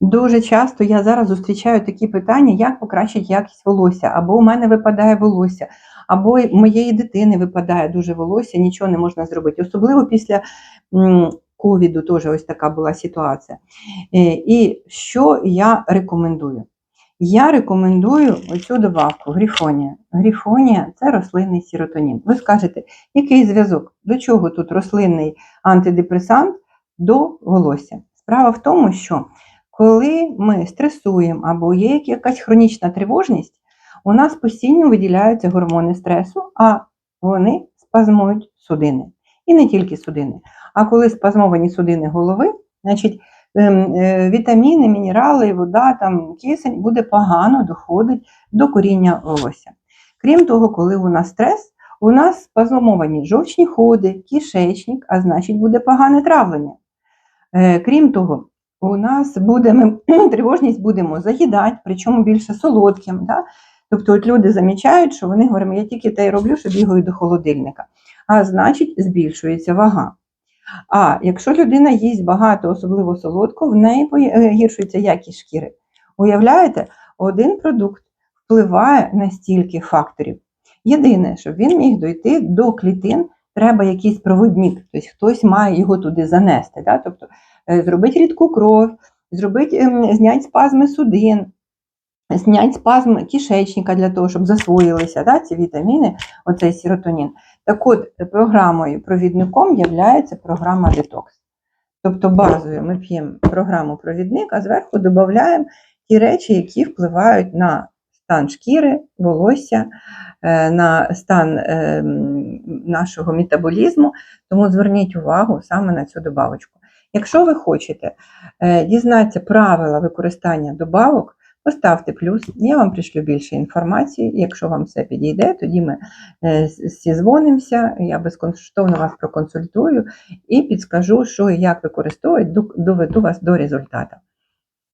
Дуже часто я зараз зустрічаю такі питання, як покращити якість волосся, або у мене випадає волосся, або моєї дитини випадає дуже волосся, нічого не можна зробити. Особливо після ковіду теж ось така була ситуація. Е, І що я рекомендую? Я рекомендую оцю добавку грифонія. Грифонія це рослинний серотонін. Ви скажете, який зв'язок? До чого тут рослинний антидепресант до волосся? Справа в тому, що коли ми стресуємо або є якась хронічна тривожність, у нас постійно виділяються гормони стресу, а вони спазмують судини. І не тільки судини. А коли спазмовані судини голови, значить ем, е, вітаміни, мінерали, вода, там, кисень буде погано доходить до коріння волосся. Крім того, коли у нас стрес, у нас спазмовані жовчні ходи, кишечник, а значить буде погане травлення. Е, Крім того, у нас буде, ми тривожність будемо заїдати, причому більше солодким. Да? Тобто от люди замічають, що вони говорять, я тільки те й роблю, що бігаю до холодильника. А значить, збільшується вага. А якщо людина їсть багато, особливо солодко, в неї погіршується якість шкіри. Уявляєте, один продукт впливає на стільки факторів. Єдине, щоб він міг дойти до клітин, треба якийсь проводник, тобто хтось має його туди занести. Да? Тобто е, зробити рідку кров, зробити, ем, зняти спазми судин, зняти спазм кишечника для того, щоб засвоїлися да, ці вітаміни, оцей серотонін. Так от, програмою провідником є програма детокс. Тобто базою ми п'ємо програму провідник, а зверху додаємо ті речі, які впливають на стан шкіри, волосся, е, на стан е, нашого метаболізму. Тому зверніть увагу саме на цю добавочку. Якщо ви хочете е, дізнатися правила використання добавок, поставте плюс, я вам пришлю більше інформації. Якщо вам все підійде, тоді ми е, зізвонимося, я безкоштовно вас проконсультую і підскажу, що і як використовувати, доведу вас до результату.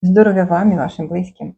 Здоров'я вам і вашим близьким!